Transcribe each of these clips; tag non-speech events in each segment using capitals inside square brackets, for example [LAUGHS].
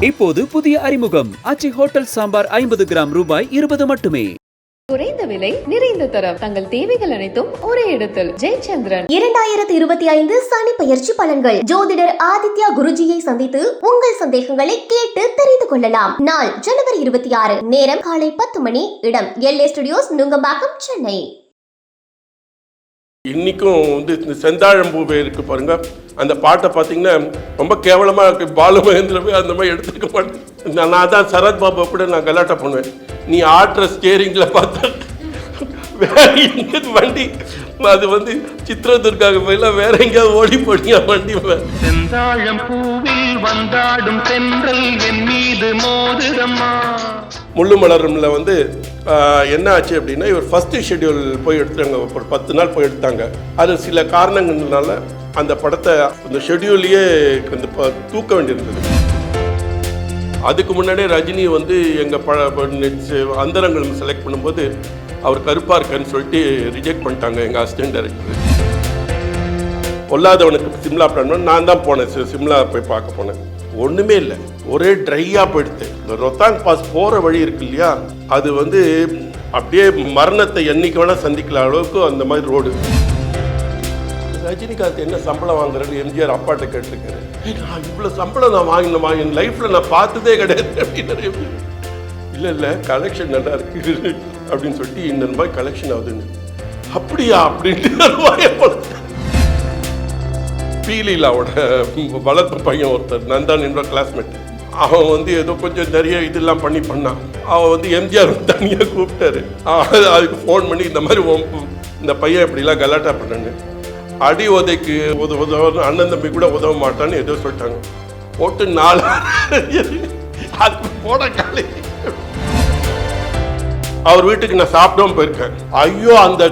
இப்போது புதிய அறிமுகம். அச்சி ஹோட்டல் சாம்பார் ஐம்பது கிராம் ரூபாய் இருபது மட்டுமே. குறைந்த விலை நிறைந்த தரம். தங்கள் தேவைகள் அனைத்தும் ஒரே இடத்தில். ஜெயச்சந்திரன். இரண்டாயிரத்தி இருபத்தி ஐந்து சனி பயிற்சி பலன்கள். ஜோதிடர் ஆதித்யா குருஜியை சந்தித்து உங்கள் சந்தேகங்களை கேட்டு தெரிந்து கொள்ளலாம். நாள் ஜனவரி இருபத்தி ஆறு. நேரம் காலை பத்து மணி. இடம் எல்ஏ ஸ்டுடியோஸ் நுங்கம்பாக்கம் சென்னை. இன்னைக்கும் வந்து இந்த செந்தாழம்பூவே இருக்கு பாருங்க. அந்த பாட்டை பார்த்தீங்கன்னா ரொம்ப கேவலமாக இருக்கு பாலு அந்த மாதிரி எடுத்துக்க மாட்டேன். நான் நான் தான் சரத்பாபா கூட நான் கலாட்டா பண்ணுவேன். நீ ஆட்டுற ஸ்டேரிங்ல பார்த்தா வேற வண்டி அது வந்து சித்திரதுர்காவுக்கு போயில வேற எங்கேயாவது ஓடி போடியா வண்டி செந்தாழம் பூவில் வந்தாடும் தென்றல் என் மீது மோதுதம்மா முள்ளு மலரும்ல வந்து என்ன ஆச்சு அப்படின்னா இவர் ஃபர்ஸ்ட் ஷெட்யூல் போய் எடுத்தாங்க ஒரு பத்து நாள் போய் எடுத்தாங்க. அது சில காரணங்கள்னால அந்த படத்தை அந்த ஷெட்யூல்லையே அந்த தூக்க வேண்டியிருந்தது. அதுக்கு முன்னாடியே ரஜினி வந்து எங்கள் ப அந்தரங்கள் செலக்ட் பண்ணும்போது அவர் கருப்பாக இருக்கன்னு சொல்லிட்டு ரிஜெக்ட் பண்ணிட்டாங்க எங்கள் அசிஸ்டன்ட் டைரக்டர் பொல்லாதவனுக்கு சிம்லா பிளான் நான் தான் போனேன் சி- சிம்லா போய் பார்க்க போனேன். ஒன்றுமே இல்லை. ஒரே ட்ரையாக போயிடுது. இந்த ரொத்தாங் பாஸ் போகிற வழி இருக்கு இல்லையா? அது வந்து அப்படியே மரணத்தை என்னைக்கு வேணால் சந்திக்கல அளவுக்கு அந்த மாதிரி ரோடு. ரஜினிகாந்த் என்ன சம்பளம் வாங்குறேன்னு எம்ஜிஆர் அப்பாட்ட கேட்டிருக்காரு. நான் இவ்வளோ சம்பளம் நான் வாங்கினேன் என் லைஃப்பில் நான் பார்த்ததே கிடையாது அப்படின்னு இல்லை இல்லை கலெக்ஷன் நல்லா இருக்கு. அப்படின்னு சொல்லிட்டு இந்த ரூபாய் கலெக்ஷன் ஆகுதுன்னு அப்படியா? அப்படின்ட்டு பீலீலாவோட வளர்ப்பு பையன் ஒருத்தர் நந்தான் என்ற கிளாஸ்மேட் அவன் வந்து ஏதோ கொஞ்சம் நிறைய இதெல்லாம் பண்ணி பண்ணான் அவன் வந்து எம்ஜிஆர் தனியாக கூப்பிட்டாரு. அதுக்கு ஃபோன் பண்ணி இந்த மாதிரி உன் இந்த பையன் இப்படிலாம் கலாட்டா பண்ணு அடி உதைக்கு உத உதவ அண்ணன் தம்பி கூட உதவ மாட்டான்னு ஏதோ சொல்லிட்டாங்க. போட்டு நாலு அது போட அவர் வீட்டுக்கு நான் சாப்பிடாம போயிருக்கேன். ஐயோ அந்த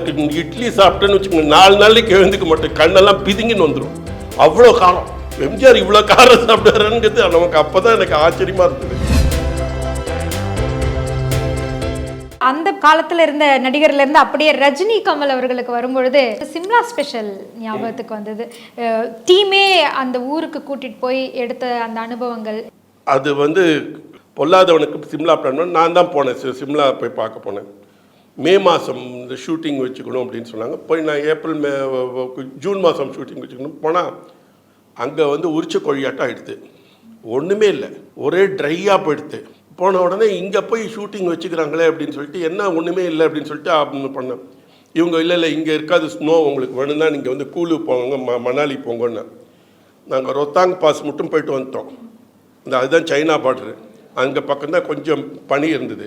இட்லி சாப்பிட்டேன்னு வச்சுக்கோங்க நாலு நாளைக்கு எழுந்துக்க மாட்டேன். கண்ணெல்லாம் பிதுங்கின்னு வந்துடும் அவ்வளோ காரம். எம்ஜிஆர் இவ்வளோ காரம் சாப்பிட்டாருங்கிறது நமக்கு அப்பதான் எனக்கு ஆச்சரியமா இருந்தது அந்த காலத்துல இருந்த நடிகர்ல இருந்து அப்படியே ரஜினி கமல் அவர்களுக்கு வரும்பொழுது சிம்லா ஸ்பெஷல் ஞாபகத்துக்கு வந்தது. டீமே அந்த ஊருக்கு கூட்டிட்டு போய் எடுத்த அந்த அனுபவங்கள். அது வந்து பொல்லாதவனுக்கு சிம்லா பிளான் நான் தான் போனேன் சி- சிம்லா போய் பார்க்க போனேன். மே மாதம் இந்த ஷூட்டிங் வச்சுக்கணும் அப்படின்னு சொன்னாங்க. போய் நான் ஏப்ரல் மே ஜூன் மாதம் ஷூட்டிங் வச்சுக்கணும். போனால் அங்கே வந்து உரிச்ச கொழியாட்டம் ஆகிடுது ஒன்றுமே இல்லை. ஒரே ட்ரையாக போயிடுது. போன உடனே இங்கே போய் ஷூட்டிங் வச்சுக்கிறாங்களே அப்படின்னு சொல்லிட்டு என்ன ஒன்றுமே இல்லை அப்படின்னு சொல்லிட்டு அப்படின்னு பண்ணேன். இவங்க இல்லை இல்லை இங்கே இருக்காது ஸ்னோ உங்களுக்கு வேணும்னா நீங்கள் வந்து கூலு போங்க ம மணாலி போங்கன்னு. நாங்கள் ரொத்தாங் பாஸ் மட்டும் போயிட்டு வந்துட்டோம். இந்த அதுதான் சைனா பார்டரு அங்கே பக்கம்தான் கொஞ்சம் பனி இருந்தது.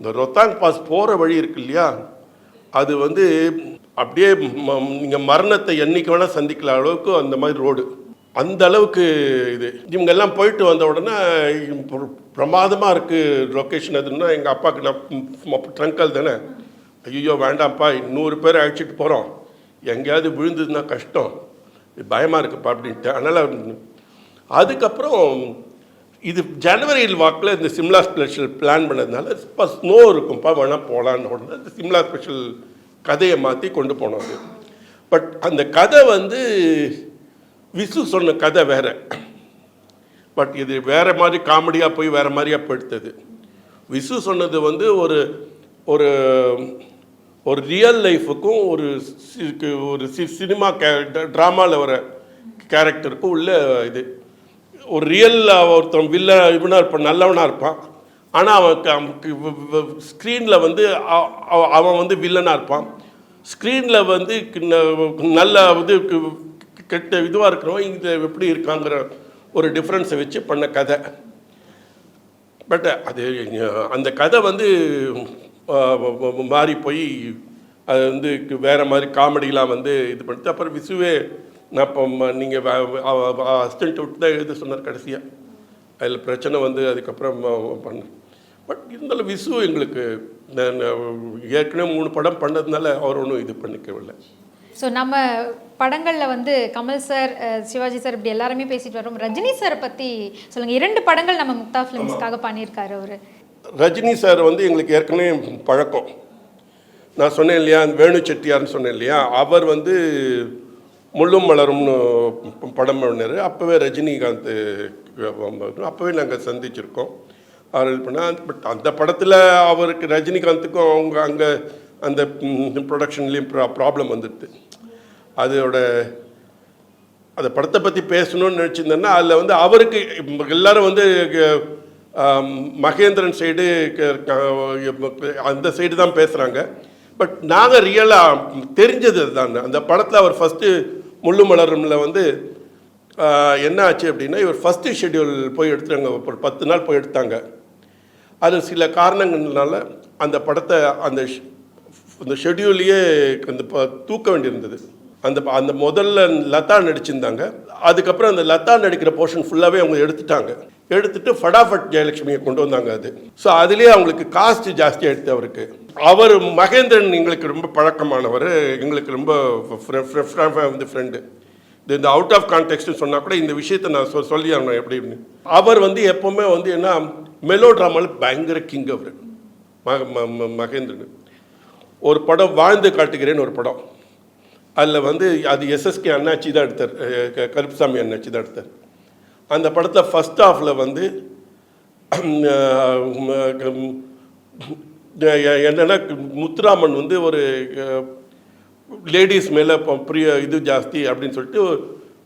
இந்த ரொத்தாங் பாஸ் போகிற வழி இருக்கு இல்லையா? அது வந்து அப்படியே நீங்கள் மரணத்தை என்னைக்கு வேணால் சந்திக்கல அளவுக்கு அந்த மாதிரி ரோடு. அந்த அளவுக்கு இது. இவங்க எல்லாம் போயிட்டு வந்த உடனே பிரமாதமாக இருக்குது லொக்கேஷன் அதுன்னா எங்கள் அப்பாவுக்கு நான் ட்ரங்கல் தானே. ஐயோ வேண்டாம்ப்பா நூறு பேர் அழைச்சிட்டு போகிறோம் எங்கேயாவது விழுந்ததுன்னா கஷ்டம். பயமாக இருக்குப்பா அப்படின்ட்டு. அதனால் அதுக்கப்புறம் இது ஜனவரியில் வாக்கில் இந்த சிம்லா ஸ்பெஷல் பிளான் பண்ணதுனால இப்போ ஸ்னோ இருக்கும்ப்பா வேணால் போகலான்னு உடனே இந்த சிம்லா ஸ்பெஷல் கதையை மாற்றி கொண்டு போனோம் பட் அந்த கதை வந்து விசு சொன்ன கதை வேற. பட் இது வேற மாதிரி காமெடியாக போய் வேற மாதிரியா போயிடுத்தது. விசு சொன்னது வந்து ஒரு ஒரு ஒரு ரியல் லைஃபுக்கும் ஒரு ஒரு சி சினிமா கே ட்ராமாவில் வர கேரக்டருக்கும் உள்ள இது. ஒரு ரியல் ஒருத்தன் வில்ல இவனாக இருப்பான் நல்லவனாக இருப்பான். ஆனால் அவன் ஸ்க்ரீனில் வந்து அவ- அவன் வந்து வில்லனாக இருப்பான். ஸ்க்ரீனில் வந்து நல்ல இது கெட்ட இதுவாக இருக்கிறவன் இது எப்படி இருக்காங்கிற ஒரு டிஃப்ரென்ஸை வச்சு பண்ண கதை. பட் அது அந்த கதை வந்து மாறி போய் அது வந்து வேறு மாதிரி காமெடிலாம் வந்து இது பண்ணிட்டு அப்புறம் விசுவே நான் இப்போ நீங்கள் அசிஸ்டன்ட் விட்டு தான் எழுத சொன்னார் கடைசியாக அதில் பிரச்சனை வந்து அதுக்கப்புறம் பண்ணேன் பட் இருந்தாலும் விசு எங்களுக்கு நான் ஏற்கனவே மூணு படம் பண்ணதுனால அவர் ஒன்றும் இது பண்ணிக்கவில்லை. ஸோ நம்ம படங்கள்ல வந்து கமல் சார் சிவாஜி சார் இப்படி எல்லாருமே பேசிட்டு வரோம். ரஜினி சாரை பத்தி சொல்லுங்க. இரண்டு படங்கள் நம்ம முக்தா ஃபிலிம்ஸ்க்காக பண்ணியிருக்காரு அவரு. ரஜினி சார் வந்து எங்களுக்கு ஏற்கனவே பழக்கம். நான் சொன்னேன் இல்லையா வேணு செட்டியார்னு சொன்னேன் இல்லையா அவர் வந்து முள்ளும் மலரும்னு படம் பண்ணார். அப்போவே ரஜினிகாந்த் அப்போவே நாங்கள் சந்திச்சிருக்கோம். அவர் இது பண்ணால் பட் அந்த படத்தில் அவருக்கு ரஜினிகாந்துக்கும் அவங்க அங்கே அந்த ப்ரொடக்ஷன்லேயும் ப்ரா ப்ராப்ளம் வந்துடுது. அதோட அந்த படத்தை பற்றி பேசணும்னு நினச்சிருந்தேன்னா அதில் வந்து அவருக்கு எல்லாரும் வந்து மகேந்திரன் சைடு அந்த சைடு தான் பேசுகிறாங்க பட் நாங்கள் ரியலாக தெரிஞ்சது தான் அந்த படத்தில் அவர் ஃபஸ்ட்டு முள்ளு மலரும்ல வந்து என்ன ஆச்சு அப்படின்னா இவர் ஃபஸ்ட்டு ஷெட்யூல் போய் எடுத்துட்டாங்க ஒரு பத்து நாள் போய் எடுத்தாங்க. அது சில காரணங்கள்னால அந்த படத்தை அந்த அந்த ஷெட்யூல்லையே அந்த ப- தூக்க வேண்டியிருந்தது. அந்த அந்த முதல்ல லதா நடிச்சிருந்தாங்க. அதுக்கப்புறம் அந்த லதா நடிக்கிற போர்ஷன் ஃபுல்லாகவே அவங்க எடுத்துட்டாங்க. எடுத்துட்டு ஃபடாஃபட் ஜெயலட்சுமியை கொண்டு வந்தாங்க அது. ஸோ அதுலேயே அவங்களுக்கு காஸ்ட் ஜாஸ்தியாக எடுத்து அவருக்கு. அவர் மகேந்திரன் எங்களுக்கு ரொம்ப பழக்கமானவர். எங்களுக்கு ரொம்ப வந்து ஃப்ரெண்டு இந்த அவுட் ஆஃப் கான்டெக்ட்னு சொன்னால் கூட இந்த விஷயத்தை நான் சொ சொல்லி ஆகணும் எப்படின்னு அவர் வந்து எப்போவுமே வந்து என்ன மெலோ ட்ராமாவில் பயங்கர கிங் அவர். ம- மகேந்திரன். ஒரு படம் வாழ்ந்து காட்டுகிறேன்னு ஒரு படம். அதில் வந்து அது எஸ்எஸ்கே அண்ணாச்சி தான் எடுத்தார். க- கருப்புசாமி அண்ணாச்சி தான் எடுத்தார். அந்த படத்தில் ஃபஸ்ட் ஹாஃபில் வந்து என்னென்னா முத்துராமன் வந்து ஒரு லேடிஸ் மேலே பிரிய இது ஜாஸ்தி அப்படின்னு சொல்லிட்டு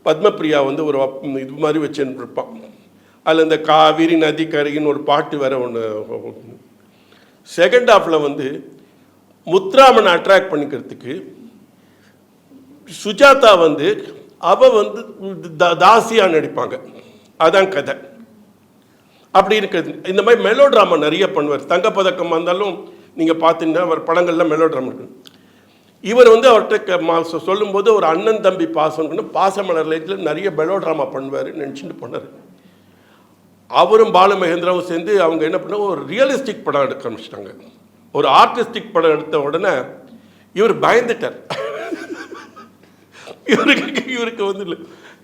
பத்மபிரியா வந்து ஒரு இது மாதிரி வச்சுன்னு இருப்பான் அதில் இந்த காவிரி நதி கரைன்னு ஒரு பாட்டு வேற ஒன்று செகண்ட் ஹாஃபில் வந்து முத்துராமனை அட்ராக்ட் பண்ணிக்கிறதுக்கு சுஜாதா வந்து அவ வந்து தா- தாசியா நடிப்பாங்க. அதான் கதை. அப்படி இருக்கிறது. இந்த மாதிரி மெலோ ட்ராமா நிறைய பண்ணுவார். தங்கப்பதக்கம் வந்தாலும் நீங்கள் பார்த்தீங்கன்னா அவர் படங்கள்லாம் மெலோ ட்ராமா இருக்கு. இவர் வந்து அவர்கிட்ட சொல்லும்போது ஒரு அண்ணன் தம்பி பாசம்னு பாசமலர் லைட்டில் நிறைய மெலோ ட்ராமா பண்ணுவார் நினச்சிட்டு பண்ணார் அவரும் பாலமகேந்திராவும் சேர்ந்து அவங்க என்ன பண்ண ஒரு ரியலிஸ்டிக் படம் எடுக்க ஆரம்பிச்சிட்டாங்க. ஒரு ஆர்டிஸ்டிக் படம் எடுத்த உடனே இவர் பயந்துட்டார். இவருக்கு இவருக்கு வந்து இல்லை.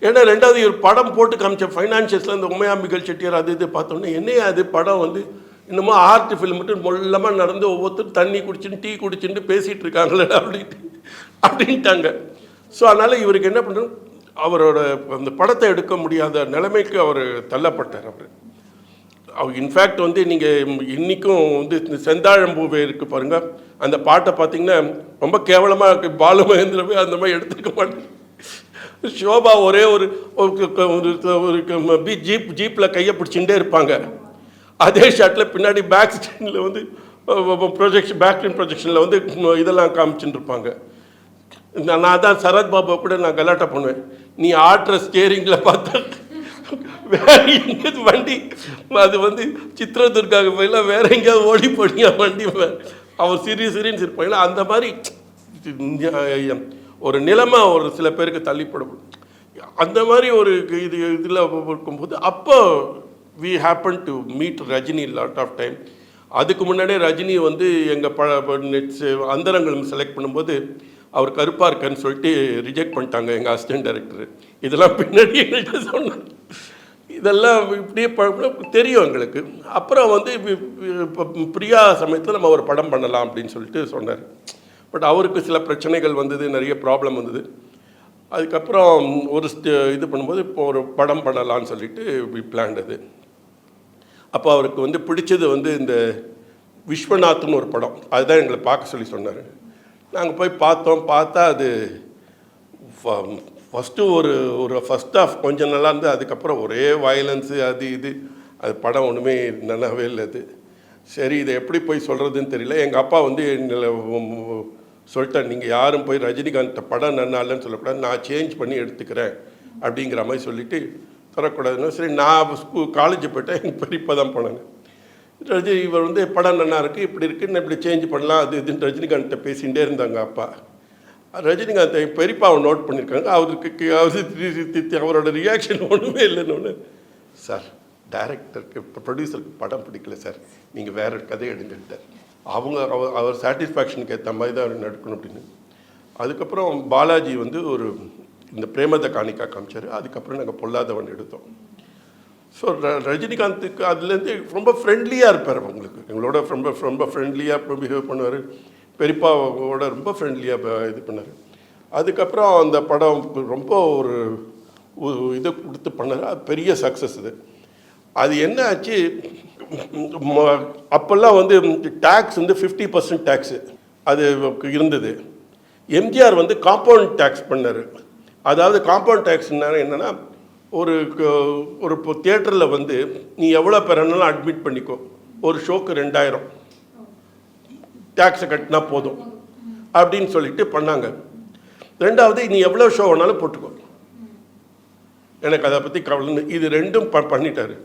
ஏன்னா ரெண்டாவது இவர் படம் போட்டு காமிச்ச ஃபைனான்சியஸில் இந்த உமையாம்பிகள் செட்டியார் அது இது பார்த்தோன்னே என்னையா அது படம் வந்து? இன்னமும் ஆர்ட் ஃபில்ம் மொல்லமாக நடந்து ஒவ்வொருத்தரும் தண்ணி குடிச்சுன்னு டீ குடிச்சுட்டு பேசிகிட்டு இருக்காங்களே அப்படின்ட்டு அப்படின்ட்டாங்க. ஸோ அதனால் இவருக்கு என்ன பண்ணணும் அவரோட அந்த படத்தை எடுக்க முடியாத நிலைமைக்கு அவர் தள்ளப்பட்டார் அவர். இன்ஃபேக்ட் வந்து நீங்கள் இன்றைக்கும் வந்து இந்த செந்தாழம்பூவே இருக்குது பாருங்கள் அந்த பாட்டை பார்த்தீங்கன்னா ரொம்ப கேவலமாக இருக்குது பாலு மகேந்திரவே அந்த மாதிரி எடுத்துக்க மாட்டேன். ஷோபா ஒரே ஒரு ஒரு பி- ஜீப் ஜீப்பில் கையை பிடிச்சிட்டே இருப்பாங்க. அதே ஷாட்டில் பின்னாடி பேக் ஸ்க்ரீனில் வந்து ப்ரொஜெக்ஷன் பேக்ரின் ப்ரொஜெக்ஷனில் வந்து இதெல்லாம் காமிச்சுட்டு இருப்பாங்க. நான் நான் தான் சரத் பாபா கூட நான் கலாட்டா பண்ணுவேன். நீ ஆட்டுற ஸ்டேரிங்கில் பார்த்தா வேற எங்கேயாவது வண்டி அது வந்து சித்திரதுர்காவுக்கு போயிடலாம் வேற எங்கேயாவது ஓடி போடியா வண்டி அவர் சிறிய சிரி சிரின்னு அந்த மாதிரி ஒரு நிலைமை ஒரு சில பேருக்கு தள்ளிப்படும் அந்த மாதிரி ஒரு இது இதில் இருக்கும்போது அப்போ we happen to meet Rajini lot of time அதுக்கு முன்னாடியே ரஜினி வந்து எங்கள் ப நெட்ஸ் அந்தரங்கள் செலக்ட் பண்ணும்போது அவர் கருப்பாக இருக்கன்னு சொல்லிட்டு ரிஜெக்ட் பண்ணிட்டாங்க எங்கள் அசிஸ்டன்ட் டைரக்டர் இதெல்லாம் பின்னாடி எங்கள்கிட்ட சொன்னாங்க இதெல்லாம் இப்படியே தெரியும் எங்களுக்கு. அப்புறம் வந்து இப்ப- பிரியா சமயத்தில் நம்ம ஒரு படம் பண்ணலாம் அப்படின்னு சொல்லிட்டு சொன்னார். பட் அவருக்கு சில பிரச்சனைகள் வந்தது நிறைய ப்ராப்ளம் வந்தது. அதுக்கப்புறம் ஒரு இது பண்ணும்போது இப்போ ஒரு படம் பண்ணலாம்னு சொல்லிட்டு இப்படி பிளான் அது. அப்போ அவருக்கு வந்து பிடிச்சது வந்து இந்த விஸ்வநாத்னு ஒரு படம். அதுதான் எங்களை பார்க்க சொல்லி சொன்னார். நாங்கள் போய் பார்த்தோம் பார்த்தா அது ஃபஸ்ட்டு ஒரு ஒரு ஃபஸ்ட் ஆஃப் கொஞ்சம் நல்லா இருந்து அதுக்கப்புறம் ஒரே வயலன்ஸு அது இது. அது படம் ஒன்றுமே நல்லாவே இல்லை அது. சரி இதை எப்படி போய் சொல்கிறதுன்னு தெரியல. எங்கள் அப்பா வந்து எங்களை சொல்லிட்டேன் நீங்கள் யாரும் போய் ரஜினிகாந்த் படம் நல்லா இல்லைன்னு சொல்லக்கூடாது. நான் சேஞ்ச் பண்ணி எடுத்துக்கிறேன். அப்படிங்கிற மாதிரி சொல்லிட்டு தரக்கூடாதுன்னு சரி நான் ஸ்கூல் காலேஜ் போயிட்டேன். எங்கள் பெரியப்பா தான் போனாங்க. ரஜினி இவர் வந்து படம் நல்லா இருக்குது இப்படி இருக்குன்னு இப்படி சேஞ்ச் பண்ணலாம். அது இதுன்னு ரஜினிகாந்த்கிட்ட பேசிகிட்டே இருந்தாங்க அப்பா. ரஜினிகாந்த் என் பெரியப்பாவை நோட் பண்ணியிருக்காங்க. அவருக்கு கி- அவரு அவரோட ரியாக்ஷன் ஒன்றுமே இல்லைன்னு. ஒன்று சார் டைரக்டருக்கு இப்போ ப்ரொடியூசருக்கு படம் பிடிக்கல சார் நீங்கள் வேற கதை எடுங்கட்டார் அவங்க அவர் அவர் சாட்டிஸ்ஃபேக்ஷனுக்கு ஏற்ற மாதிரி தான் நடக்கணும் அப்படின்னு. அதுக்கப்புறம் பாலாஜி வந்து ஒரு இந்த பிரேமத காணிக்கா காமிச்சார். அதுக்கப்புறம் நாங்கள் பொல்லாதவன் எடுத்தோம். ஸோ ரஜினிகாந்துக்கு அதுலேருந்து ரொம்ப ஃப்ரெண்ட்லியாக இருப்பார் உங்களுக்கு எங்களோட ரொம்ப ரொம்ப ஃப்ரெண்ட்லியாக பிஹேவ் பண்ணுவார். பெரியப்பாவோட ரொம்ப ஃப்ரெண்ட்லியாக இது பண்ணார். அதுக்கப்புறம் அந்த படம் ரொம்ப ஒரு இதை கொடுத்து பண்ணார். அது பெரிய சக்ஸஸ் இது அது என்ன ஆச்சு? ம- அப்போல்லாம் வந்து டேக்ஸ் வந்து ஃபிஃப்டி பர்சன்ட் டேக்ஸு அது இருந்தது. எம்ஜிஆர் வந்து காம்பவுண்ட் டேக்ஸ் பண்ணார். அதாவது காம்பவுண்ட் டேக்ஸ்னா என்னென்னா ஒரு ஒரு இப்போ தியேட்டரில் வந்து நீ எவ்வளோ பேரனாலும் அட்மிட் பண்ணிக்கோ. ஒரு ஷோக்கு ரெண்டாயிரம். டேக்ஸை கட்டினா போதும். அப்படின்னு சொல்லிட்டு பண்ணாங்க. ரெண்டாவது நீ எவ்வளோ ஷோ வேணாலும் போட்டுக்கோ. எனக்கு அதை பற்றி கவலை இது ரெண்டும் ப பண்ணிட்டார்.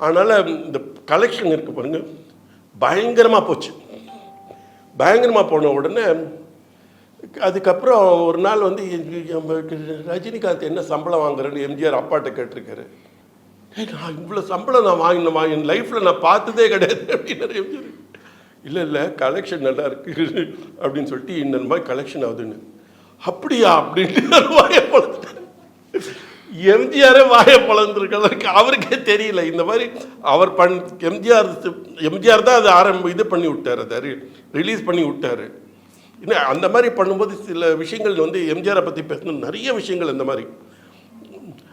அதனால் இந்த கலெக்ஷன் இருக்குது பாருங்க. பயங்கரமாக போச்சு. பயங்கரமாக போன உடனே அதுக்கப்புறம் ஒரு நாள் வந்து ரஜினிகாந்த் என்ன சம்பளம் வாங்குறேன்னு எம்ஜிஆர் அப்பாட்ட கேட்டிருக்காரு. நான் இவ்வளோ சம்பளம் நான் வாங்கினேன் என் லைஃப்பில் நான் பார்த்ததே கிடையாது அப்படின்னாரு எம்ஜிஆர் இல்லை இல்லை கலெக்ஷன் நல்லா இருக்கு [LAUGHS] அப்படின்னு சொல்லிட்டு இந்த மாதிரி கலெக்ஷன் ஆகுதுன்னு. அப்படியா? அப்படின்ட்டு [LAUGHS] வாயை பழந்துட்டார். எம்ஜிஆரே வாயை பழந்துருக்கிறதுக்கு அவருக்கே தெரியல. இந்த மாதிரி அவர் பண் எம்ஜிஆர் எம்ஜிஆர் தான் அதை ஆரம்ப இது பண்ணி விட்டார் அதை ரிலீஸ் பண்ணி விட்டாரு. இன்னும் அந்த மாதிரி பண்ணும்போது சில விஷயங்கள் வந்து எம்ஜிஆரை பற்றி பேசணும். நிறைய விஷயங்கள் இந்த மாதிரி.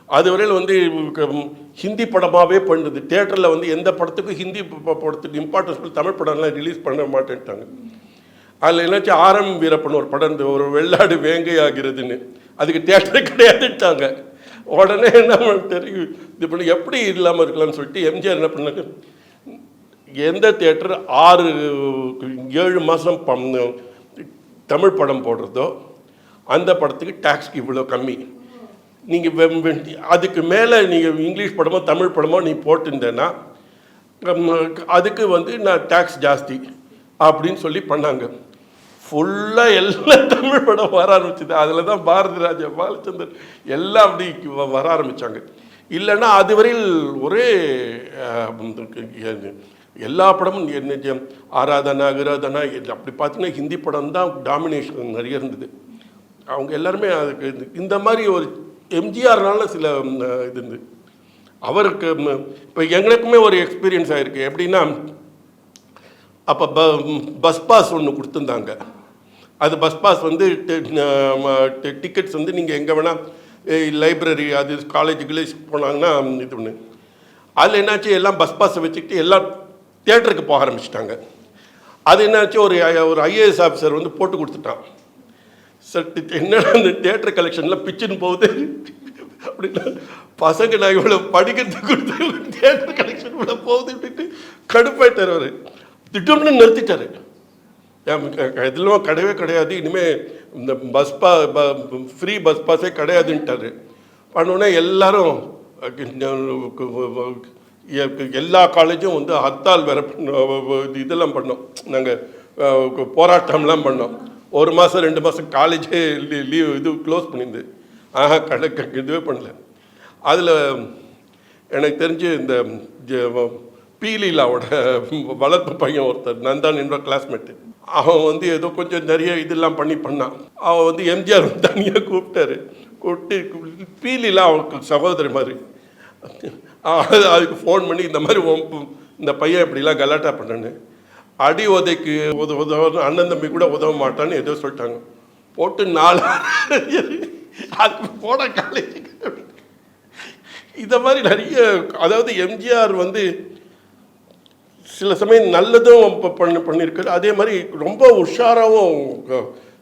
அதுவரையில் வந்து க- ஹிந்தி படமாகவே பண்ணுது. தேட்டரில் வந்து எந்த படத்துக்கும் ஹிந்தி படத்துக்கு இம்பார்ட்டன்ஸ் பண்ணி தமிழ் படம்லாம் ரிலீஸ் பண்ண மாட்டேன்ட்டாங்க. அதில் என்னாச்சு ஆரம் வீரப்பன் ஒரு படம் இந்த ஒரு வெள்ளாடு வேங்கை ஆகிறதுன்னு அதுக்கு தேட்டர் கிடையாதுட்டாங்க உடனே என்ன பண்ணிட்டாரு இது பண்ணி எப்படி இல்லாமல் இருக்கலாம்னு சொல்லிட்டு எம்ஜிஆர் என்ன பண்ணாங்க எந்த தேட்டர் ஆறு ஏழு மாதம் தமிழ் படம் போடுறதோ அந்த படத்துக்கு டேக்ஸ்க்கு இவ்வளோ கம்மி. நீங்கள் அதுக்கு மேலே நீங்கள் இங்கிலீஷ் படமோ தமிழ் படமோ நீ போட்டிருந்தேன்னா அதுக்கு வந்து நான் டேக்ஸ் ஜாஸ்தி அப்படின்னு சொல்லி பண்ணாங்க. ஃபுல்லாக எல்லா தமிழ் படம் வர ஆரம்பிச்சது. அதில் தான் பாரதி ராஜா பாலச்சந்தர் எல்லாம் அப்படி வ- வர ஆரம்பித்தாங்க இல்லைன்னா அதுவரையில் ஒரே எல்லா படமும் என்ன ஆராதனா அகராதனா அப்படி பார்த்தீங்கன்னா ஹிந்தி படம் தான் டாமினேஷன் நிறைய இருந்தது. அவங்க எல்லாருமே அதுக்கு இந்த மாதிரி ஒரு எம்ஜிஆர்னால சில இது இருந்து. அவருக்கு இப்போ எங்களுக்குமே ஒரு எக்ஸ்பீரியன்ஸ் ஆயிருக்கு. எப்படின்னா அப்போ ப பஸ் பாஸ் ஒன்று கொடுத்துருந்தாங்க. அது பஸ் பாஸ் வந்து டிக்கெட்ஸ் வந்து நீங்கள் எங்கே வேணால் லைப்ரரி அது காலேஜுக்குள்ளே போனாங்கன்னா இது ஒன்று அதில் என்னாச்சு எல்லாம் பஸ் பாஸை வச்சுக்கிட்டு எல்லாம் தேட்டருக்கு போக ஆரம்பிச்சிட்டாங்க. அது என்னாச்சு ஒரு ஒரு ஐஏஎஸ் ஆஃபீஸர் வந்து போட்டு கொடுத்துட்டான். சார் என்னடா அந்த தியேட்டர் கலெக்ஷனில் பிச்சுன்னு போகுது? அப்படின்னா பசங்க நான் இவ்வளோ படிக்கிறதுக்கு கொடுத்து தேட்டர் கலெக்ஷன் இவ்வளோ போகுது அப்படின்ட்டு கடுப்பாயிட்டார் அவர். திட்டம்னு நிறுத்திட்டார். இதெல்லாம் கிடையவே கிடையாது. இனிமேல் இந்த பஸ் பா ஃப்ரீ பஸ் பாஸே கிடையாதுன்ட்டாரு. பண்ணோடனே எல்லாரும் எல்லா காலேஜும் வந்து ஹத்தால் வேற இதெல்லாம் பண்ணோம். நாங்கள் போராட்டம்லாம் பண்ணோம். ஒரு மாதம் ரெண்டு மாதம் காலேஜே லீவ் இது க்ளோஸ் பண்ணியிருந்து ஆஹா கடை க- இதுவே பண்ணல. அதில் எனக்கு தெரிஞ்சு இந்த ஜ- பீலீலாவோட வளர்ப்பு பையன் ஒருத்தர் நந்தான் என்ற கிளாஸ்மேட்டு அவன் வந்து ஏதோ கொஞ்சம் நிறைய இதெல்லாம் பண்ணி பண்ணான். அவன் வந்து எம்ஜிஆர் தனியாக கூப்பிட்டாரு. கூப்பிட்டு பீலீலா அவனுக்கு சகோதரி மாதிரி. அதுக்கு ஃபோன் பண்ணி இந்த மாதிரி உன் இந்த பையன் இப்படிலாம் கலாட்டா பண்ணனு அடி உதைக்கு உத உதவ அண்ணன் தம்பி கூட உதவ மாட்டான்னு ஏதோ சொல்லிட்டாங்க. போட்டு நாலு [LAUGHS] அது போட காலேஜ் இந்த மாதிரி நிறைய அதாவது எம்ஜிஆர் வந்து சில சமயம் நல்லதும் ப- பண்ணி பண்ணியிருக்காரு. அதே மாதிரி ரொம்ப உஷாராகவும்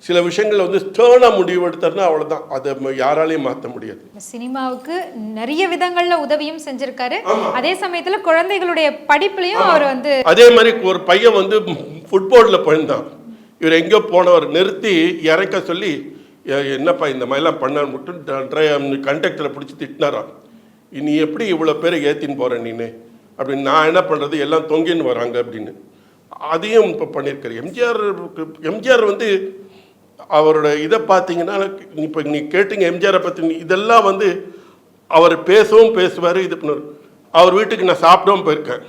சில விஷயங்கள் வந்து ஸ்டேர்னாக முடிவெடுத்தாருன்னா அவ்வளோதான் அதை யாராலையும் மாற்ற முடியாது. சினிமாவுக்கு நிறைய விதங்கள்ல உதவியும் செஞ்சிருக்காரு. அதே சமயத்துல குழந்தைகளுடைய படிப்புலயும் அவர் வந்து அதே மாதிரி ஒரு பையன் வந்து ஃபுட்பாலில் போயிருந்தான் இவர் எங்கேயோ போனவர் நிறுத்தி இறக்க சொல்லி "எ- என்னப்பா இந்த மாதிரிலாம் பண்ணான்னு மட்டும் ட்ரை கண்டக்டரை பிடிச்சி திட்டினாராம். நீ எப்படி இவ்வளோ பேரை ஏற்றின்னு போகிற நீனு? அப்படின்னு நான் என்ன பண்ணுறது எல்லாம் தொங்கின்னு வராங்க அப்படின்னு. அதையும் இப்போ பண்ணியிருக்காரு. எம்ஜிஆர் எம்ஜிஆர் வந்து அவரோட இதை பார்த்தீங்கன்னா இப்போ நீ கேட்டீங்க எம்ஜிஆரை பற்றி இதெல்லாம் வந்து அவர் பேசவும் பேசுவார் இது பண்ணுவார் அவர் வீட்டுக்கு நான் சாப்பிடவும் போயிருக்கேன்.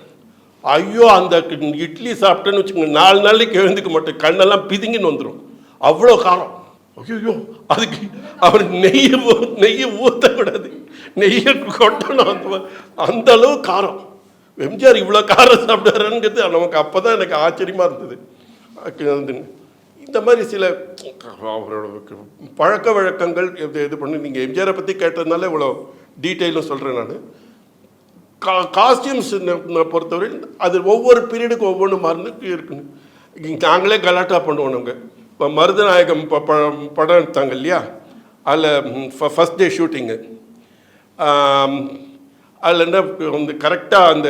ஐயோ அந்த இட்லி சாப்பிட்டேன்னு வச்சுக்கோங்க நாலு நாளைக்கு எழுந்துக்க மாட்டேன். கண்ணெல்லாம் பிதுங்கின்னு வந்துடும் அவ்வளோ காரம். ஐயோ அதுக்கு அவர் நெய்யை ஊ- நெய்யை ஊற்றக்கூடாது நெய்யை கொட்டணும் அந்த அந்த அளவு காரம். எம்ஜிஆர் இவ்வளோ காரம் சாப்பிட்டாருங்கிறது நமக்கு அப்போ தான் எனக்கு ஆச்சரியமாக இருந்தது. வந்து இந்த மாதிரி சில அவரோட பழக்க வழக்கங்கள் இது இது பண்ணி நீங்கள் எம்ஜிஆரை பற்றி கேட்டதுனால இவ்வளோ டீட்டெயிலும் சொல்கிறேன் நான். கா காஸ்டியூம்ஸ் பொறுத்தவரை அது ஒவ்வொரு பீரியடுக்கு ஒவ்வொன்று மருந்து இருக்குன்னு. நாங்களே கலாட்டா பண்ணுவோம் நாங்கள் இப்போ மருதநாயகம் ப படம் எடுத்தாங்க இல்லையா? அதில் ஃபஸ்ட் டே ஷூட்டிங்கு அதில் என்ன வந்து கரெக்டாக அந்த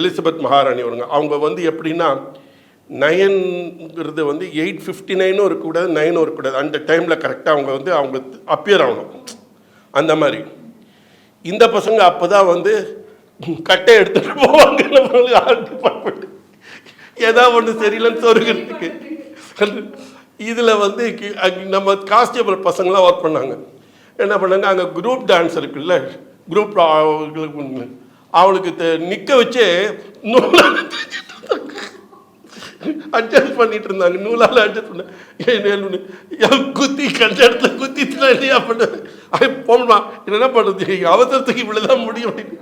எலிசபெத் மகாராணி வருங்க. அவங்க வந்து எப்படின்னா நயன்ங்கிறது வந்து எயிட் ஃபிஃப்டி நைனும் இருக்கக்கூடாது நைனும் இருக்கக்கூடாது. அந்த டைமில் கரெக்டாக அவங்க வந்து அவங்க அப்பியர் ஆகணும். அந்த மாதிரி. இந்த பசங்க அப்போ தான் வந்து கட்டை எடுத்துகிட்டு போவாங்க நம்ம ஆர்ட் டிபார்ட்மெண்ட் ஏதாவது ஒன்று சரியில்லைன்னு சொருகிறதுக்கு. இதில் வந்து கி- நம்ம காஸ்டேபிள் பசங்களாம் ஒர்க் பண்ணாங்க. என்ன பண்ணாங்க? அங்கே குரூப் டான்ஸ் இருக்குல்ல. குரூப் அவளுக்கு நிற்க வச்சே நூலாக அட்ஜஸ்ட் பண்ணிட்டு இருந்தாங்க நூலால் அட்ஜஸ்ட் பண்ண. குத்தி கண்ட இடத்துல குத்திட்டுனா இல்லையா பண்ண? போமா என்ன பண்ணுறது அவசரத்துக்கு இவ்வளோதான் முடியும் அப்படின்னு.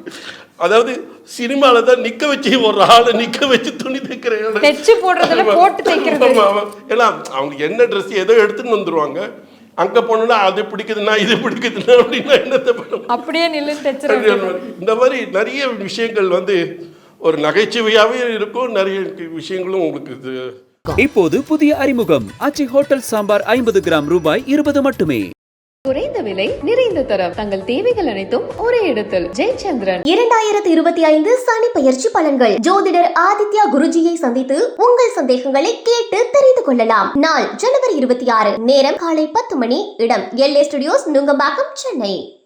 அதாவது சினிமாவில் தான் நிற்க வச்சு ஒரு ஆளை நிற்க வச்சு துணி தைக்கிற இடம். தைச்சு போடுறதுல போட்டு தைக்கிறது. ஆமா, ஆமா. ஏன்னா அவங்க என்ன ட்ரெஸ் ஏதோ எடுத்துன்னு வந்துருவாங்க. அங்க போனோம்னா அது பிடிக்குதுன்னா இது பிடிக்குதுன்னா அப்படின்னா என்னத்தை பண்ணும் அப்படியே தைச்சிருவாங்க இந்த மாதிரி நிறைய விஷயங்கள் வந்து ஒரு நகைச்சுவையாகவே இருக்கும். நிறைய விஷயங்களும் உங்களுக்கு இது. இப்போது புதிய அறிமுகம். ஆச்சி ஹோட்டல் சாம்பார் ஐம்பது கிராம் ரூபாய் இருபது மட்டுமே. குறைந்த விலை நிறைந்த தரம். தங்கள் தேவைகள் அனைத்தும் ஒரே இடத்தில். ஜெயச்சந்திரன். இரண்டாயிரத்தி இருபத்தி ஐந்து சனி பயிற்சி பலன்கள். ஜோதிடர் ஆதித்யா குருஜியை சந்தித்து உங்கள் சந்தேகங்களை கேட்டு தெரிந்து கொள்ளலாம். நாள் ஜனவரி இருபத்தி ஆறு. நேரம் காலை பத்து மணி. இடம் எல்ஏ ஸ்டுடியோஸ் நுங்கம்பாக்கம் சென்னை.